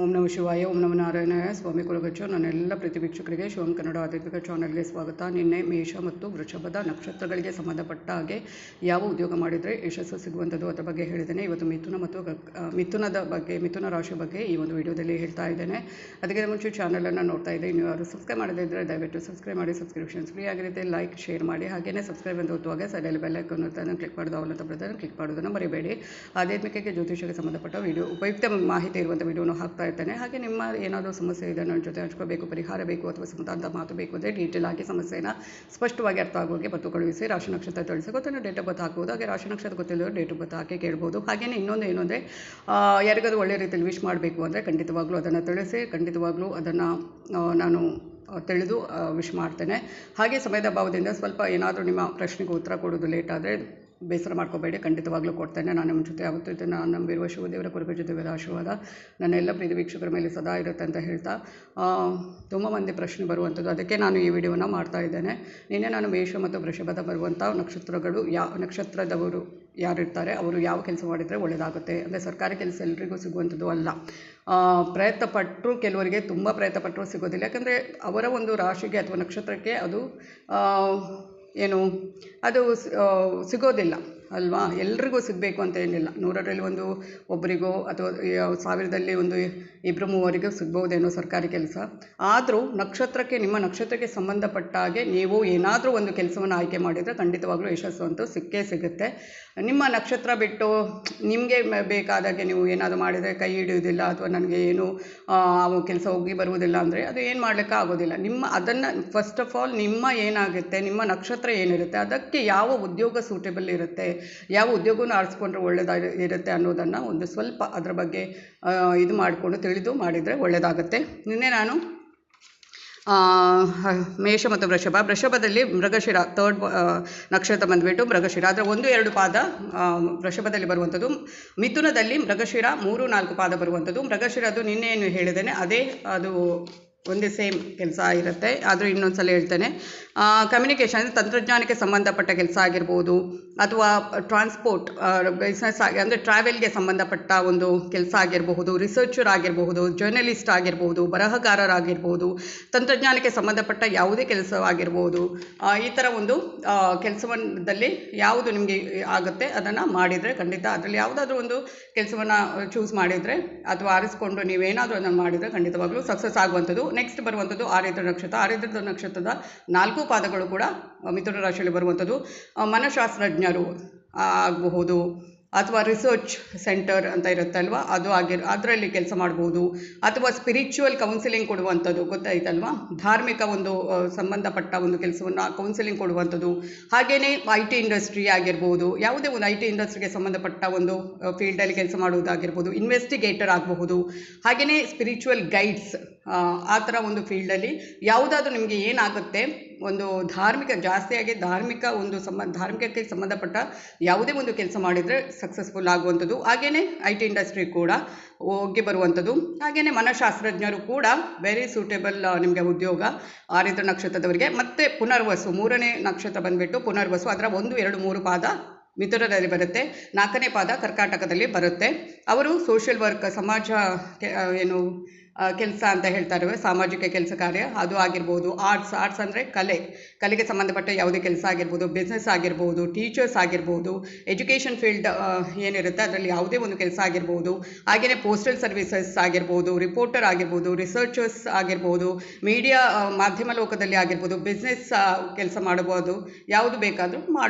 ಓಂ ನಮ ಶಿವಾಯ, ಓಂ ನಮ ನಾರಾಯಣಾಯ, ಸ್ವಾಮಿ ಕುಲಗಚ್ಚು, ನನ್ನೆಲ್ಲ ಪ್ರತಿ ವೀಕ್ಷಕರಿಗೆ ಶಿವಂ ಕನ್ನಡ ಆಧ್ಯಾತ್ಮಿಕ ಚಾನಲ್ಗೆ ಸ್ವಾಗತ. ನಿನ್ನೆ ಮೇಷ ಮತ್ತು ವೃಷಭದ ನಕ್ಷತ್ರಗಳಿಗೆ ಸಂಬಂಧಪಟ್ಟ ಹಾಗೆ ಯಾವ ಉದ್ಯೋಗ ಮಾಡಿದರೆ ಯಶಸ್ಸು ಸಿಗುವಂಥದ್ದು ಅದರ ಬಗ್ಗೆ ಹೇಳಿದ್ದೇನೆ. ಇವತ್ತು ಮಿಥುನ ಮತ್ತು ಮಿಥುನದ ಬಗ್ಗೆ, ಮಿಥುನ ರಾಶಿ ಬಗ್ಗೆ ಈ ಒಂದು ವಿಡಿಯೋದಲ್ಲಿ ಹೇಳ್ತಾ ಇದ್ದೇನೆ. ಅದಕ್ಕೆ ಮುಂಚೆ ಚಾನಲನ್ನು ನೋಡ್ತಾ ಇದ್ದೆ. ನೀವು ಯಾರು ಸಬ್ಸ್ಕ್ರೈಬ್ ಮಾಡದೇ ಇದ್ದರೆ ದಯವಿಟ್ಟು ಸಬ್ಸ್ಕ್ರೈಬ್ ಮಾಡಿ ಸಬ್ಸ್ಕ್ರಿಪ್ಷನ್ಸ್ ಫ್ರೀ ಆಗಿರುತ್ತೆ. ಲೈಕ್ ಶೇರ್ ಮಾಡಿ. ಹಾಗೆಯೇ ಸಬ್ಸ್ಕ್ರೈಬ್ ಅಂತ ಒತ್ತುವಾಗ ಸೈಡಲ್ಲಿ ಬೆಲ್ ಐಕನ್ ಇರುತ್ತೆ ಅದನ್ನು ಕ್ಲಿಕ್ ಮಾಡೋದು ಅವಲಂತ ಬರ್ತದೆ ಕ್ಲಿಕ್ ಮಾಡೋದನ್ನು ಮರಿಬೇಡಿ. ಆಧ್ಯಾತ್ಮಿಕಕ್ಕೆ ಜ್ಯೋತಿಷಕ್ಕೆ ಸಂಬಂಧಪಟ್ಟ ವಿಡಿಯೋ ಉಪಯುಕ್ತ ಮಾಹಿತಿ ಇರುವಂಥ ವಿಡಿಯೋನ ಹಾಕ್ತಾ ಇರ್ತೇನೆ ಹಾಗೆ ನಿಮ್ಮ ಏನಾದರೂ ಸಮಸ್ಯೆ ಇದೆ, ನನ್ನ ಜೊತೆ ಹಂಚ್ಕೋಬೇಕು ಪರಿಹಾರ ಬೇಕು ಅಥವಾ ಸಮಾಧಾನದ ಮಾತು ಬೇಕು ಅಂದರೆ ಡೀಟೇಲ್ ಆಗಿ ಸಮಸ್ಯೆನ ಸ್ಪಷ್ಟವಾಗಿ ಅರ್ಥ ಆಗೋಗೆ ಬತ್ತು ಕಳುಹಿಸಿ ರಾಶಿ ನಕ್ಷತ್ರ ತಿಳಿಸಿ. ಗೊತ್ತಾನೆ ಡೇಟ್ ಆಫ್ ಬರ್ತ್ ಹಾಗೆ ರಾಶಿ ನಕ್ಷತ್ರ ಗೊತ್ತಿಲ್ಲವರು ಡೇಟ್ ಆಫ್ ಬರ್ತ್ ಹಾಕಿ ಕೇಳ್ಬೋದು. ಹಾಗೆಯೇ ಇನ್ನೊಂದು ಏನು ಅಂದರೆ ಯಾರಿಗಾದ್ರೂ ಒಳ್ಳೆ ರೀತಿಯಲ್ಲಿ ವಿಶ್ ಮಾಡಬೇಕು ಅಂದರೆ ಖಂಡಿತವಾಗ್ಲೂ ಅದನ್ನು ತಿಳಿಸಿ, ಖಂಡಿತವಾಗ್ಲೂ ಅದನ್ನು ನಾನು ತಿಳಿದು ವಿಶ್ ಮಾಡ್ತೇನೆ. ಹಾಗೆ ಸಮಯದ ಅಭಾವದಿಂದ ಸ್ವಲ್ಪ ಏನಾದರೂ ನಿಮ್ಮ ಪ್ರಶ್ನೆಗೆ ಉತ್ತರ ಕೊಡೋದು ಲೇಟ್ ಆದರೆ ಬೇಸರ ಮಾಡ್ಕೋಬೇಡಿ, ಖಂಡಿತವಾಗ್ಲೂ ಕೊಡ್ತೇನೆ. ನಾನು ನಿಮ್ಮ ಜೊತೆ ಇದನ್ನು ನಾನು ನಂಬಿರುವ ಶಿವದೇವರ ಜೊತೆ ಆಶೀರ್ವಾದ ನನ್ನ ಎಲ್ಲ ಪ್ರೀತಿ ವೀಕ್ಷಕರ ಮೇಲೆ ಸದಾ ಇರುತ್ತೆ ಅಂತ ಹೇಳ್ತಾ ತುಂಬ ಮಂದಿ ಪ್ರಶ್ನೆ ಬರುವಂಥದ್ದು. ಅದಕ್ಕೆ ನಾನು ಈ ವಿಡಿಯೋನ ಮಾಡ್ತಾ ಇದ್ದೇನೆ. ನಿನ್ನೆ ನಾನು ಮೇಷ ಮತ್ತು ವೃಷಭದ ಬರುವಂಥ ನಕ್ಷತ್ರಗಳು ಯಾ, ನಕ್ಷತ್ರದವರು ಯಾರಿರ್ತಾರೆ, ಅವರು ಯಾವ ಕೆಲಸ ಮಾಡಿದರೆ ಒಳ್ಳೆಯದಾಗುತ್ತೆ ಅಂದರೆ ಸರ್ಕಾರಿ ಕೆಲಸ ಎಲ್ಲರಿಗೂ ಸಿಗುವಂಥದ್ದು ಅಲ್ಲ. ಪ್ರಯತ್ನ ಪಟ್ಟರು ಕೆಲವರಿಗೆ ತುಂಬ ಪ್ರಯತ್ನ ಪಟ್ಟರು ಸಿಗೋದಿಲ್ಲ. ಯಾಕಂದರೆ ಅವರ ಒಂದು ರಾಶಿಗೆ ಅಥವಾ ನಕ್ಷತ್ರಕ್ಕೆ ಅದು ಏನು ಅದು ಸಿಗೋದಿಲ್ಲ. ಅಲ್ವಾ? ಎಲ್ರಿಗೂ ಸಿಗಬೇಕು ಅಂತ ಏನಿಲ್ಲ. ನೂರರಲ್ಲಿ ಒಂದು ಒಬ್ಬರಿಗೋ ಅಥವಾ ಸಾವಿರದಲ್ಲಿ ಒಂದು ಇಬ್ಬರು ಮೂವರಿಗೂ ಸಿಗ್ಬೋದೇನೋ ಸರ್ಕಾರಿ ಕೆಲಸ. ಆದರೂ ನಕ್ಷತ್ರಕ್ಕೆ, ನಿಮ್ಮ ನಕ್ಷತ್ರಕ್ಕೆ ಸಂಬಂಧಪಟ್ಟ ಹಾಗೆ ನೀವು ಏನಾದರೂ ಒಂದು ಕೆಲಸವನ್ನು ಆಯ್ಕೆ ಮಾಡಿದರೆ ಖಂಡಿತವಾಗ್ಲೂ ಯಶಸ್ಸು ಅಂತೂ ಸಿಕ್ಕೇ ಸಿಗುತ್ತೆ. ನಿಮ್ಮ ನಕ್ಷತ್ರ ಬಿಟ್ಟು ನಿಮಗೆ ಬೇಕಾದಾಗೆ ನೀವು ಏನಾದರೂ ಮಾಡಿದರೆ ಕೈ ಹಿಡಿಯೋದಿಲ್ಲ ಅಥವಾ ನನಗೆ ಏನು ಕೆಲಸ ಹೋಗಿ ಬರುವುದಿಲ್ಲ ಅಂದರೆ ಅದು ಏನು ಮಾಡಲಿಕ್ಕೆ ಆಗೋದಿಲ್ಲ. ನಿಮ್ಮ ಅದನ್ನು ಫಸ್ಟ್ ಆಫ್ ಆಲ್ ನಿಮ್ಮ ಏನಾಗುತ್ತೆ, ನಿಮ್ಮ ನಕ್ಷತ್ರ ಏನಿರುತ್ತೆ, ಅದಕ್ಕೆ ಯಾವ ಉದ್ಯೋಗ ಸೂಟೇಬಲ್ ಇರುತ್ತೆ ಯಾವ ಉದ್ಯೋಗವೂ ಆರಿಸ್ಕೊಂಡ್ರೆ ಒಳ್ಳೆಯದಾಗಿ ಇರುತ್ತೆ ಅನ್ನೋದನ್ನು ಒಂದು ಸ್ವಲ್ಪ ಅದರ ಬಗ್ಗೆ ಇದು ಮಾಡಿಕೊಂಡು ತಿಳಿದು ಮಾಡಿದರೆ ಒಳ್ಳೆಯದಾಗತ್ತೆ ನಿನ್ನೆ ನಾನು ಮೇಷ ಮತ್ತು ವೃಷಭ, ವೃಷಭದಲ್ಲಿ ಮೃಗಶಿರ ತರ್ಡ್ ನಕ್ಷತ್ರ ಬಂದುಬಿಟ್ಟು ಮೃಗಶಿರ, ಅದರ ಒಂದು ಎರಡು ಪಾದ ವೃಷಭದಲ್ಲಿ ಬರುವಂಥದ್ದು, ಮಿಥುನದಲ್ಲಿ ಮೃಗಶಿರ, ಮೂರು ನಾಲ್ಕು ಪಾದ ಬರುವಂಥದ್ದು ಮೃಗಶಿರದು ನಿನ್ನೆ ಏನು ಹೇಳಿದ್ದೇನೆ, ಅದೇ ಅದು ಒಂದೇ ಸೇಮ್ ಕೆಲಸ ಇರುತ್ತೆ ಆದರೂ ಇನ್ನೊಂದು ಸಲ ಹೇಳ್ತೇನೆ ಕಮ್ಯುನಿಕೇಷನ್ ಅಂದರೆ ತಂತ್ರಜ್ಞಾನಕ್ಕೆ ಸಂಬಂಧಪಟ್ಟ ಕೆಲಸ ಆಗಿರ್ಬೋದು, ಅಥವಾ ಟ್ರಾನ್ಸ್ಪೋರ್ಟ್ ಬಿಸ್ನೆಸ್ ಆಗಿ, ಅಂದರೆ ಟ್ರಾವೆಲ್ಗೆ ಸಂಬಂಧಪಟ್ಟ ಒಂದು ಕೆಲಸ ಆಗಿರಬಹುದು ರಿಸರ್ಚರ್ ಆಗಿರಬಹುದು ಜರ್ನಲಿಸ್ಟ್ ಆಗಿರ್ಬೋದು ಬರಹಗಾರರಾಗಿರ್ಬೋದು ತಂತ್ರಜ್ಞಾನಕ್ಕೆ ಸಂಬಂಧಪಟ್ಟ ಯಾವುದೇ ಕೆಲಸವಾಗಿರ್ಬೋದು ಈ ಥರ ಒಂದು ಕೆಲಸವನ್ನಲ್ಲಿ ಯಾವುದು ನಿಮಗೆ ಆಗುತ್ತೆ ಅದನ್ನು ಮಾಡಿದರೆ ಖಂಡಿತ ಅದರಲ್ಲಿ ಯಾವುದಾದ್ರೂ ಒಂದು ಕೆಲಸವನ್ನು ಚೂಸ್ ಮಾಡಿದರೆ, ಅಥವಾ ಆರಿಸ್ಕೊಂಡು ನೀವೇನಾದರೂ ಅದನ್ನು ಮಾಡಿದರೆ ಖಂಡಿತವಾಗ್ಲೂ ಸಕ್ಸಸ್ ಆಗುವಂಥದ್ದು. ನೆಕ್ಸ್ಟ್ ಬರುವಂಥದ್ದು ಆರಿದ್ರ ನಕ್ಷತ್ರ. ಆರಿದ್ರ ನಕ್ಷತ್ರದ ನಾಲ್ಕು ಪಾದಗಳು ಕೂಡ ಮಿಥುನ ರಾಶಿಯಲ್ಲಿ ಬರುವಂಥದ್ದು ಮನಃಶಾಸ್ತ್ರಜ್ಞರು ಆಗಬಹುದು ಅಥವಾ ರಿಸರ್ಚ್ ಸೆಂಟರ್ ಅಂತ ಇರುತ್ತಲ್ವ? ಅದು ಆಗಿರ್ ಅದರಲ್ಲಿ ಕೆಲಸ ಮಾಡ್ಬೋದು. ಅಥವಾ ಸ್ಪಿರಿಚುವಲ್ ಕೌನ್ಸಿಲಿಂಗ್ ಕೊಡುವಂಥದ್ದು, ಗೊತ್ತಾಯ್ತಲ್ವಾ? ಧಾರ್ಮಿಕ ಒಂದು ಸಂಬಂಧಪಟ್ಟ ಒಂದು ಕೆಲಸವನ್ನು ಕೌನ್ಸಿಲಿಂಗ್ ಕೊಡುವಂಥದ್ದು. ಹಾಗೆಯೇ ಐ ಟಿ ಇಂಡಸ್ಟ್ರಿ ಆಗಿರ್ಬೋದು, ಯಾವುದೇ ಒಂದು ಐ ಟಿ ಇಂಡಸ್ಟ್ರಿಗೆ ಸಂಬಂಧಪಟ್ಟ ಒಂದು ಫೀಲ್ಡಲ್ಲಿ ಕೆಲಸ ಮಾಡುವುದಾಗಿರ್ಬೋದು ಇನ್ವೆಸ್ಟಿಗೇಟರ್ ಆಗಬಹುದು. ಹಾಗೆಯೇ ಸ್ಪಿರಿಚುವಲ್ ಗೈಡ್ಸ್ ಆ ಥರ ಒಂದು ಫೀಲ್ಡಲ್ಲಿ ಯಾವುದಾದ್ರೂ ನಿಮಗೆ ಏನಾಗುತ್ತೆ ಒಂದು ಧಾರ್ಮಿಕ ಜಾಸ್ತಿಯಾಗಿ ಧಾರ್ಮಿಕ ಒಂದು ಸಂಬಂಧ ಧಾರ್ಮಿಕಕ್ಕೆ ಸಂಬಂಧಪಟ್ಟ ಯಾವುದೇ ಒಂದು ಕೆಲಸ ಮಾಡಿದರೆ ಸಕ್ಸಸ್ಫುಲ್ ಆಗುವಂಥದ್ದು. ಹಾಗೆಯೇ ಐ ಟಿ ಇಂಡಸ್ಟ್ರಿ ಕೂಡ ಹೋಗಿ ಬರುವಂಥದ್ದು. ಹಾಗೆಯೇ ಮನಃಶಾಸ್ತ್ರಜ್ಞರು ಕೂಡ ವೆರಿ ಸೂಟೇಬಲ್ ನಿಮಗೆ ಉದ್ಯೋಗ ಆರಿದ್ರ ನಕ್ಷತ್ರದವರಿಗೆ. ಮತ್ತು ಪುನರ್ವಸು, ಮೂರನೇ ನಕ್ಷತ್ರ ಬಂದುಬಿಟ್ಟು ಪುನರ್ವಸು, ಅದರ ಒಂದು, ಎರಡು, ಮೂರು ಪಾದ ಮಿಥುನದಲ್ಲಿ ಬರುತ್ತೆ. ನಾಲ್ಕನೇ ಪಾದ ಕರ್ನಾಟಕದಲ್ಲಿ ಬರುತ್ತೆ. ಅವರು ಸೋಷಿಯಲ್ ವರ್ಕ್ ಸಮಾಜ ಏನು ಕೆಲಸ ಅಂತ ಹೇಳ್ತಾರೆ ಸಾಮಾಜಿಕ ಕೆಲಸ ಕಾರ್ಯ, ಅದು ಆಗಿರ್ಬೋದು. ಆರ್ಟ್ಸ್ ಆರ್ಟ್ಸ್ ಅಂದರೆ ಕಲೆ. ಕಲೆಗೆ ಸಂಬಂಧಪಟ್ಟ ಯಾವುದೇ ಕೆಲಸ ಆಗಿರ್ಬೋದು ಬಿಸ್ನೆಸ್ ಆಗಿರ್ಬೋದು ಟೀಚರ್ಸ್ ಆಗಿರ್ಬೋದು ಎಜುಕೇಷನ್ ಫೀಲ್ಡ್ ಏನಿರುತ್ತೆ, ಅದರಲ್ಲಿ ಯಾವುದೇ ಒಂದು ಕೆಲಸ ಆಗಿರ್ಬೋದು. ಹಾಗೆಯೇ ಪೋಸ್ಟಲ್ ಸರ್ವಿಸಸ್ ಆಗಿರ್ಬೋದು ರಿಪೋರ್ಟರ್ ಆಗಿರ್ಬೋದು ರಿಸರ್ಚರ್ಸ್ ಆಗಿರ್ಬೋದು ಮೀಡಿಯಾ ಮಾಧ್ಯಮ ಲೋಕದಲ್ಲಿ ಆಗಿರ್ಬೋದು ಬಿಸ್ನೆಸ್ ಕೆಲಸ ಮಾಡಬಹುದು. ಯಾವುದು ಬೇಕಾದರೂ ಮಾಡ್ಬೋದು